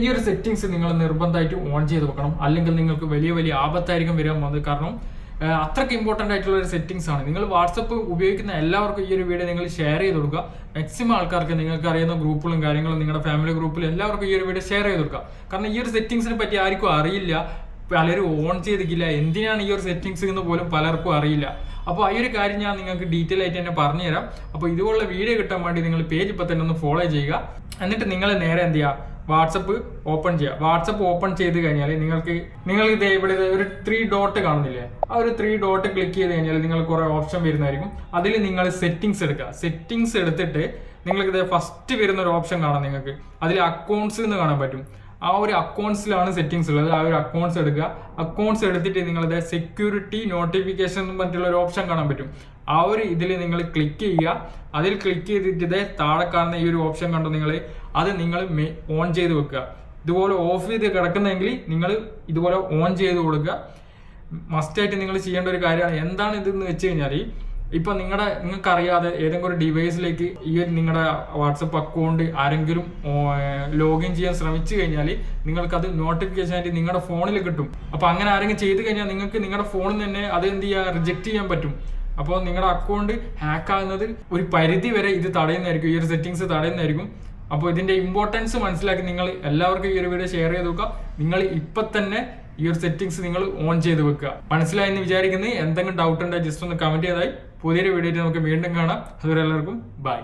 ഈ ഒരു സെറ്റിങ്സ് നിങ്ങൾ നിർബന്ധമായിട്ട് ഓൺ ചെയ്ത് വെക്കണം. അല്ലെങ്കിൽ നിങ്ങൾക്ക് വലിയ വലിയ ആപത്തായിരിക്കും വരാൻ പോകുന്നത്. കാരണം അത്രയ്ക്ക് ഇമ്പോർട്ടന്റ് ആയിട്ടുള്ള ഒരു സെറ്റിങ്സ് ആണ്. നിങ്ങൾ വാട്സപ്പ് ഉപയോഗിക്കുന്ന എല്ലാവർക്കും ഈ ഒരു വീഡിയോ നിങ്ങൾ ഷെയർ ചെയ്ത് കൊടുക്കുക. മാക്സിമം ആൾക്കാർക്ക് നിങ്ങൾക്ക് അറിയുന്ന ഗ്രൂപ്പുകളും കാര്യങ്ങളും നിങ്ങളുടെ ഫാമിലി ഗ്രൂപ്പിലും എല്ലാവർക്കും ഈ ഒരു വീഡിയോ ഷെയർ ചെയ്ത് കൊടുക്കുക. കാരണം ഈ ഒരു സെറ്റിങ്സിനെ പറ്റി ആർക്കും അറിയില്ല. പലരും ഓൺ ചെയ്തിട്ടില്ല. എന്തിനാണ് ഈ ഒരു സെറ്റിങ്സ് എന്ന് പോലും പലർക്കും അറിയില്ല. അപ്പോൾ ഈ ഒരു കാര്യം ഞാൻ നിങ്ങൾക്ക് ഡീറ്റെയിൽ ആയിട്ട് തന്നെ പറഞ്ഞുതരാം. അപ്പോൾ ഇതുപോലുള്ള വീഡിയോ കിട്ടാൻ വേണ്ടി നിങ്ങൾ പേജ് ഇപ്പം തന്നെ ഒന്ന് ഫോളോ ചെയ്യുക. എന്നിട്ട് നിങ്ങൾ നേരെ എന്ത് ചെയ്യുക? വാട്സപ്പ് ഓപ്പൺ ചെയ്യുക വാട്സപ്പ് ഓപ്പൺ ചെയ്ത് കഴിഞ്ഞാൽ നിങ്ങൾക്ക് നിങ്ങൾ ഇത് ഇവിടെ ഒരു ത്രീ ഡോട്ട് കാണുന്നില്ലേ? ആ ഒരു ത്രീ ഡോട്ട് ക്ലിക്ക് ചെയ്ത് കഴിഞ്ഞാൽ നിങ്ങൾ കുറെ ഓപ്ഷൻ വരുന്നതായിരിക്കും. അതിൽ നിങ്ങൾ സെറ്റിംഗ്സ് എടുക്കുക. സെറ്റിംഗ്സ് എടുത്തിട്ട് നിങ്ങൾക്ക് ഇത് ഫസ്റ്റ് വരുന്ന ഒരു ഓപ്ഷൻ കാണാം നിങ്ങൾക്ക്. അതിൽ അക്കൗണ്ട്സ് എന്ന് കാണാൻ പറ്റും. ആ ഒരു അക്കൗണ്ട്സിലാണ് സെറ്റിംഗ്സ് ഉള്ളത്. ആ ഒരു അക്കൗണ്ട്സ് എടുക്കുക. അക്കൗണ്ട്സ് എടുത്തിട്ട് നിങ്ങളത് സെക്യൂരിറ്റി നോട്ടിഫിക്കേഷൻ പറഞ്ഞിട്ടുള്ള ഒരു ഓപ്ഷൻ കാണാൻ പറ്റും. ആ ഒരു ഇതിൽ നിങ്ങൾ ക്ലിക്ക് ചെയ്യുക. അതിൽ ക്ലിക്ക് ചെയ്തിട്ട് താഴെ കാണുന്ന ഈ ഒരു ഓപ്ഷൻ കണ്ടു നിങ്ങൾ? അത് നിങ്ങൾ ഓൺ ചെയ്ത് വെക്കുക. ഇതുപോലെ ഓഫ് ചെയ്ത് കിടക്കുന്നെങ്കിൽ നിങ്ങൾ ഇതുപോലെ ഓൺ ചെയ്ത് കൊടുക്കുക. മസ്റ്റായിട്ട് നിങ്ങൾ ചെയ്യേണ്ട ഒരു കാര്യമാണ്. എന്താണ് ഇതെന്ന് വെച്ച് കഴിഞ്ഞാൽ ഇപ്പൊ നിങ്ങളുടെ നിങ്ങൾക്ക് അറിയാതെ ഏതെങ്കിലും ഒരു ഡിവൈസിലേക്ക് ഈ ഒരു നിങ്ങളുടെ വാട്സപ്പ് അക്കൗണ്ട് ആരെങ്കിലും ലോഗിൻ ചെയ്യാൻ ശ്രമിച്ചു കഴിഞ്ഞാൽ നിങ്ങൾക്ക് അത് നോട്ടിഫിക്കേഷൻ ആയിട്ട് നിങ്ങളുടെ ഫോണിൽ കിട്ടും. അപ്പൊ അങ്ങനെ ആരെങ്കിലും ചെയ്തു കഴിഞ്ഞാൽ നിങ്ങൾക്ക് നിങ്ങളുടെ ഫോണിൽ തന്നെ അത് എന്ത് ചെയ്യാ? റിജക്ട് ചെയ്യാൻ പറ്റും. അപ്പോൾ നിങ്ങളുടെ അക്കൗണ്ട് ഹാക്ക് ആകുന്നത് ഒരു പരിധി വരെ ഇത് തടയുന്നതായിരിക്കും ഈ ഒരു സെറ്റിങ്സ് തടയുന്നതായിരിക്കും. അപ്പോൾ ഇതിന്റെ ഇമ്പോർട്ടൻസ് മനസ്സിലാക്കി നിങ്ങൾ എല്ലാവർക്കും ഈ ഒരു വീഡിയോ ഷെയർ ചെയ്ത് വെക്കുക. നിങ്ങൾ ഇപ്പൊ തന്നെ ഈ ഒരു സെറ്റിങ്സ് നിങ്ങൾ ഓൺ ചെയ്ത് വെക്കുക. മനസ്സിലായെന്ന് വിചാരിക്കുന്നത് എന്തെങ്കിലും ഡൗട്ട് ഉണ്ടെങ്കിൽ ജസ്റ്റ് ഒന്ന് കമന്റ് ചെയ്തായി പുതിയൊരു വീഡിയോ നമുക്ക് വീണ്ടും കാണാം. അതുവരെ എല്ലാവർക്കും ബൈ